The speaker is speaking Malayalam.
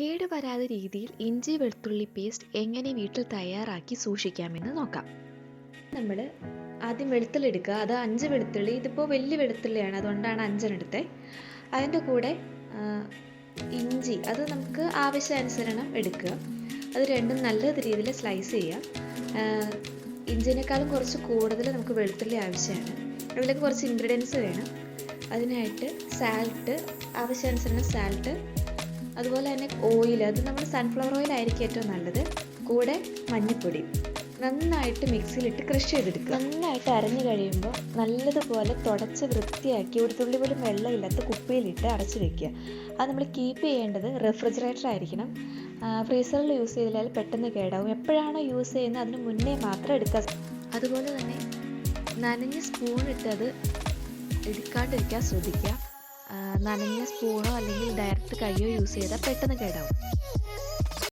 കേടുവരാതെ രീതിയിൽ ഇഞ്ചി വെളുത്തുള്ളി പേസ്റ്റ് എങ്ങനെ വീട്ടിൽ തയ്യാറാക്കി സൂക്ഷിക്കാമെന്ന് നോക്കാം. നമ്മൾ ആദ്യം വെളുത്തുള്ളി എടുക്കുക. അത് അഞ്ച് വെളുത്തുള്ളി ഇതിപ്പോൾ വലിയ വെളുത്തുള്ളിയാണ് അതുകൊണ്ടാണ് അഞ്ചെണ്ണം എടുത്തത് അതിന്റെ കൂടെ ഇഞ്ചി അത് നമുക്ക് ആവശ്യാനുസരണം എടുക്കുക. അത് രണ്ടും നല്ല രീതിയിൽ സ്ലൈസ് ചെയ്യുക. ഇഞ്ചിനേക്കാളും കുറച്ച് കൂടുതൽ നമുക്ക് വെളുത്തുള്ളി ആവശ്യമാണ്. അതിലേക്ക് കുറച്ച് ഇൻഗ്രീഡിയൻസ് വേണം. അതിനായിട്ട് സാൽട്ട് ആവശ്യാനുസരണം സാൽട്ട് അതുപോലെ തന്നെ ഓയിൽ അത് നമ്മൾ സൺഫ്ലവർ ഓയിൽ ആയിരിക്കും ഏറ്റവും നല്ലത്. കൂടെ മഞ്ഞൾപ്പൊടി നന്നായിട്ട് മിക്സിയിലിട്ട് ക്രഷ് ചെയ്തെടുക്കുക. നന്നായിട്ട് അരഞ്ഞു കഴിയുമ്പോൾ നല്ലതുപോലെ തുടച്ച് വൃത്തിയാക്കി ഒരു തുള്ളി പോലും വെള്ളമില്ലാത്ത കുപ്പിയിലിട്ട് അടച്ചു വെക്കുക. അത് നമ്മൾ കീപ്പ് ചെയ്യേണ്ടത് റെഫ്രിജറേറ്റർ ആയിരിക്കണം. ഫ്രീസറിൽ യൂസ് ചെയ്താൽ പെട്ടെന്ന് കേടാവും. എപ്പോഴാണോ യൂസ് ചെയ്യുന്നത് അതിന് മുന്നേ മാത്രം എടുക്കുക. അതുപോലെ തന്നെ നനഞ്ഞ സ്പൂൺ ഇട്ടത് എടുക്കാണ്ടിരിക്കാൻ ശ്രദ്ധിക്കുക. നനഞ്ഞ സ്പൂണോ അല്ലെങ്കിൽ ഡയറക്റ്റ് കൈയോ യൂസ് ചെയ്താൽ പെട്ടെന്ന് കേടാവും.